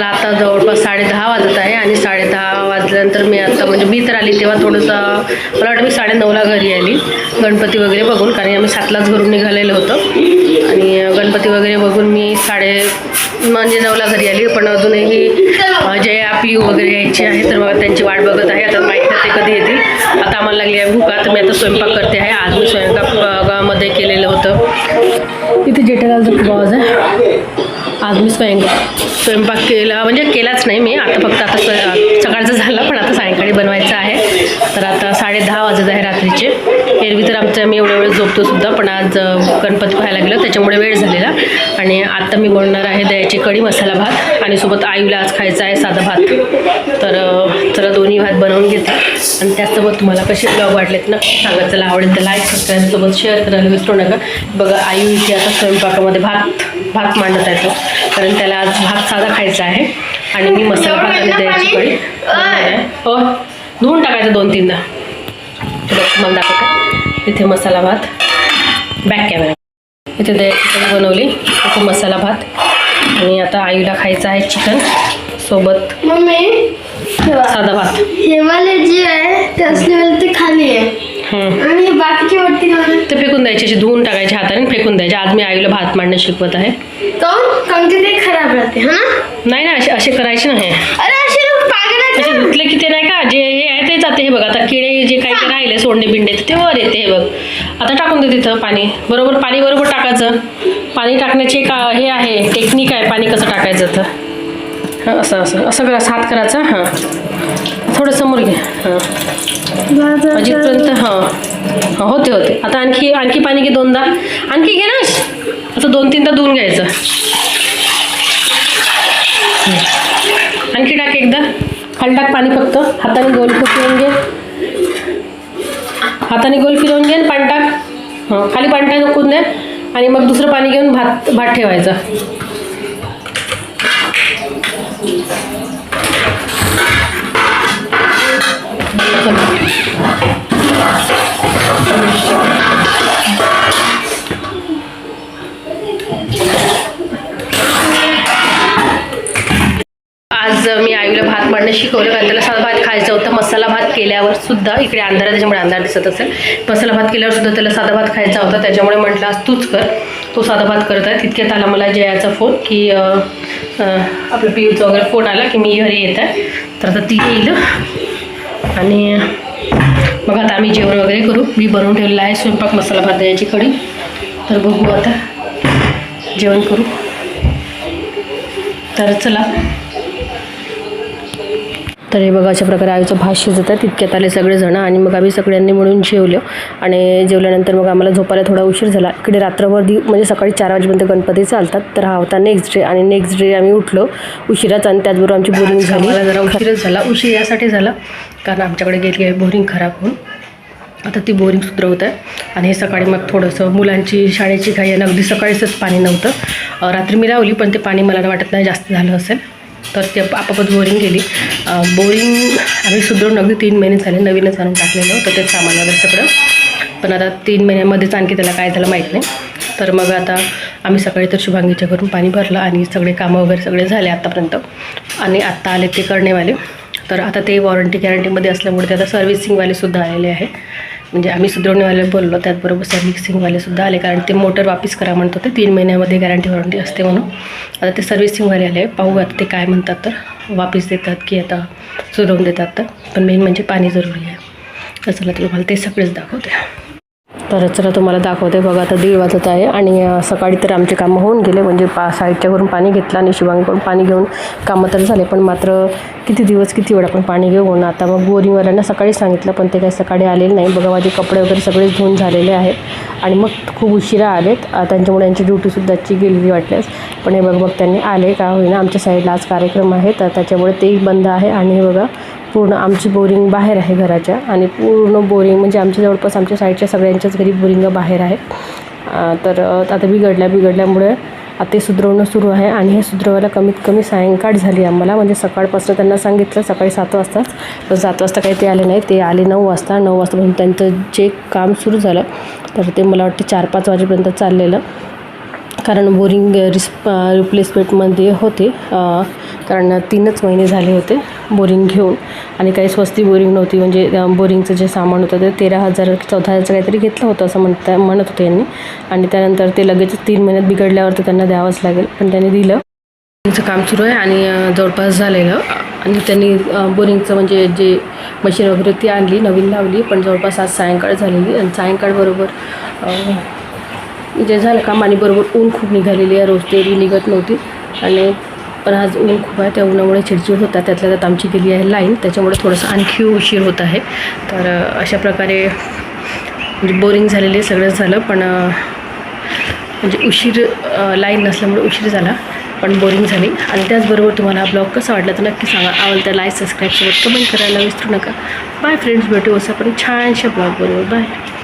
मला आता जवळपास साडे दहा वाजत आहे आणि साडे दहा वाजल्यानंतर मी आता म्हणजे मी तर आली तेव्हा थोडंसं मला वाटतं मी साडे नऊला घरी आली. गणपती वगैरे बघून कारण आम्ही सातलाच घरून निघालेलं होतं. आणि गणपती वगैरे बघून मी साडे म्हणजे नऊला घरी आली पण अजूनही अं, जया यू वगैरे यायची आहे तर मग त्यांची वाट बघत आहे. आता माहीत नाही ते कधी येतील? आता आम्हाला लागली आहे भूका तर मी आता स्वयंपाक करते आहे. आज मी स्वयंपाकामध्ये केलेलं होतं. इथे जेठालालचा खूप आवाज आहे. आज मी स्वयं स्वयंपाक केला म्हणजे केलाच नाही मी. आता फक्त आता सकाळचं झालं पण आता सायंकाळी बनवायचं आहे. तर आता साडे दहा वाजत आहे रात्रीचे. एरवी तर आमचं आम्ही एवढ्या वेळ झोपतो सुद्धा पण आज गणपती पाहायला गेलो त्याच्यामुळे वेळ झालेला. आणि आता मी बनवणार आहे दह्याची कढी मसाला भात आणि सोबत आईला आज खायचा आहे साधा भात. तर चला दोन्ही भात बनवून घेते. आणि त्याचसोबत तुम्हाला कसे ब्लॉग वाटलेत ना सांगा. चला आवडेल तर लाईक सबस्क्राईब सोबत शेअर करायला विसरू नका. बघा आई इथे आता स्वयंपाकामध्ये भात भात मांडत आहे तो. कारण त्याला आज भात साधा खायचा आहे. आणि मी मसाला भात आणि दह्याची कढी हो धुवून टाकायचं दोन तीनदा तुम्हाला दाखवते. इथे मसाला भात बॅक कॅमेरा इथे कढी बनवली. इथे मसाला भात. आणि आता आईला खायचं आहे चिकन सोबत मम्मी साधा भात. हे वाले जे आहे ते असलेले ते खाली आहे. आणि बाकीचे वरती ते फेकून द्यायचे असे धुवून टाकायचे हाताने फेकून द्यायचे. आज मी आईला भात मांडणं शिकवत आहे. कारण की ते खराब राहते हा नाही ना असे असे करायचे ना आता किडे जे काही ते राहिले सोंडे बिंडे ते वर येते हे बघ. आता टाकून दे तिथं पाणी. बरोबर पाणी बरोबर टाकायचं. पाणी टाकण्याची एक हे आहे टेक्निक आहे पाणी कसं टाकायचं तर. हां असं असं असं करा सात करायचा हां. थोडं समोर घे हां. अजितपर्यंत हां. हां होते होते. आता आणखी आणखी पाणी घे दोनदा. आणखी घे ना. असं दोन तीनदा धुवून घ्यायचं. आणखी टाक एकदा. हलटाक पाणी फक्त. हाताने गोल फिरवून घे. हाताने गोल फिरवून घे आणि पाणी टाक हां खाली पाणी टाक नकून द्या आणि मग दुसरं पाणी घेऊन भात भात ठेवायचा. आज मसाला भात केल्यावर सुद्धा इकडे अंधार त्याच्यामुळे अंधार दिसत असेल. मसाला भात केल्यावर सुद्धा त्याला साधा भात खायचा होता त्याच्यामुळे म्हटलं आज तूच कर. तो साधा भात करत आहे. तितक्यात आला मला जयाचा फोन की अं, अं, आपलं पियूचा वगैरे फोन आला की मी घरी येत आहे. तर आता ती येईल. आणि मग आता आम्ही जेवण वगैरे करू. मी बनवून ठेवलेलं आहे स्वयंपाक मसाला भात द्यायची कढी. तर बघू आता जेवण करू. तर चला. तर हे बघा अशा प्रकारे आईचं भात शिजत आहे तितक्यात आले सगळेजण आणि मग आम्ही सगळ्यांनी मिळून जेवलो आणि जेवल्यानंतर मग आम्हाला झोपायला थोडा उशीर झाला. इकडे रात्रभर दि म्हणजे सकाळी चार वाजेपर्यंत गणपती चालतात. तर हा होता नेक्स्ट डे आणि नेक्स्ट डे आम्ही उठलो उशिराच आणि त्याचबरोबर आमची बोरिंग झाली. मला जरा उशीरच झाला. उशीर यासाठी झाला. कारण आमच्याकडे गेली आहे बोरिंग खराब होऊन. आता ती बोरिंग सुधरवत आहे आणि हे सकाळी मग थोडंसं मुलांची शाळेची घाई आहे अगदी सकाळीचंच पाणी नव्हतं. रात्री मी लावली पण ते पाणी मला वाटत नाही जास्त झालं असेल. तर ते आपापत बोरिंग गेली बोरिंग आम्ही सुधरून अगदी तीन महिने झाले नवीनच आणून टाकलेलं होतं ते सामान वगैरे सगळं. पण आता तीन महिन्यामध्येच आणखी त्याला काय झालं माहीत नाही. तर मग आता आम्ही सकाळी तर शुभांगीच्या घरून पाणी भरलं आणि सगळे कामं वगैरे सगळे झाले आत्तापर्यंत आणि आत्ता आले ते करणेवाले तर आता ते वॉरंटी गॅरंटीमध्ये असल्यामुळे ते आता सर्व्हिसिंगवाले सुद्धा आलेले आहे म्हणजे आम्ही सुधरवणेवाले बोललो त्याचबरोबर सर्व्हिसिंगवाले सुद्धा आले. कारण ते मोटर वापस करा म्हणत होते. तीन महिन्यामध्ये गॅरंटी वॉरंटी असते म्हणून. आता ते सर्व्हिसिंगवाले आले. पाहू आता ते काय म्हणतात तर. वापस देतात की आता सुधरवून देतात तर. पण मेन म्हणजे पाणी जरुरी आहे. तर चला तुम्हाला ते सगळेच दाखवते. तर चला तुम्हाला दाखवते. बघा आता दीड वाजत आहे. आणि सकाळी तर आमचे कामं होऊन गेले. म्हणजे पा साईडच्यावरून पाणी घेतलं आणि शिवांगकडून पाणी घेऊन कामं तर झाले. पण मात्र किती दिवस किती वेळ आपण पाणी घेऊन आता मग बोरिंगवाल्यांना सकाळी सांगितलं पण ते काही सकाळी आलेले नाही. बघा माझे कपडे वगैरे सगळे धुवून झालेले आहेत. आणि मग खूप उशिरा आलेत. त्यांच्यामुळे यांची ड्युटीसुद्धाची गेलेली वाटल्यास. पण हे बघ मग त्यांनी आले का होईना? आमच्या साईडला आज कार्यक्रम आहे. तर त्याच्यामुळे तेही बंद आहे. आणि हे बघा पूर्ण आमची बोरिंग बाहेर आहे घराच्या आणि पूर्ण बोरिंग म्हणजे आमच्या जवळपास आमच्या साईडच्या सगळ्यांच्याच घरी बोरिंग बाहेर आहेत तर आता बिघडल्या बिघडल्यामुळे आता ते सुधरवणं सुरू आहे आणि हे सुधरवायला कमीत कमी सायंकाळ झाली आम्हाला. म्हणजे सकाळपासून त्यांना सांगितलं सकाळी सात वाजताच पण सात वाजता काही ते आले नाही ते आले नऊ वाजता. नऊ वाजतापासून त्यांचं जे काम सुरू झालं तर ते मला वाटतं चार पाच वाजेपर्यंत चाललेलं. कारण बोरिंग रिस रिप्लेसमेंटमध्ये होते. कारण तीनच महिने झाले होते. बोरिंग घेऊन आणि काही स्वस्ती बोरिंग नव्हती. म्हणजे बोरिंगचं जे सामान होतं ते तेरा हजार चौदा हजारचं काहीतरी घेतलं होतं असं म्हणता म्हणत होते यांनी. आणि त्यानंतर ते लगेच तीन महिन्यात बिघडल्यावर तर त्यांना द्यावंच लागेल. पण त्यांनी दिलं. बोरिंगचं काम सुरू आहे आणि जवळपास झालेलं. आणि त्यांनी बोरिंगचं म्हणजे जे मशीन वगैरे ती आणली नवीन लावली पण जवळपास आज सायंकाळ झालेली. आणि सायंकाळबरोबर जे म्हणजे झालं काम आणि बरोबर ऊन खूप निघालेली आहे. रोज तेरी निघत नव्हती. आणि पण आज ऊन खूप आहे त्या उन्हामुळे चिडचिड होता त्यातल्या त्यात आमची गेली आहे लाईन त्याच्यामुळे थोडंसं आणखी उशीर होत आहे. तर अशा प्रकारे म्हणजे बोरिंग झालेले सगळंच झालं पण म्हणजे उशीर लाईन नसल्यामुळे उशीर झाला पण बोरिंग झाली. आणि त्याचबरोबर तुम्हाला हा ब्लॉग कसा वाटला तर नक्की सांगा. आवडलं तर लाईक सबस्क्राईब सोबत कमेंट करायला विसरू नका. बाय फ्रेंड्स भेटू असं पण छानशा ब्लॉग बरोबर बाय.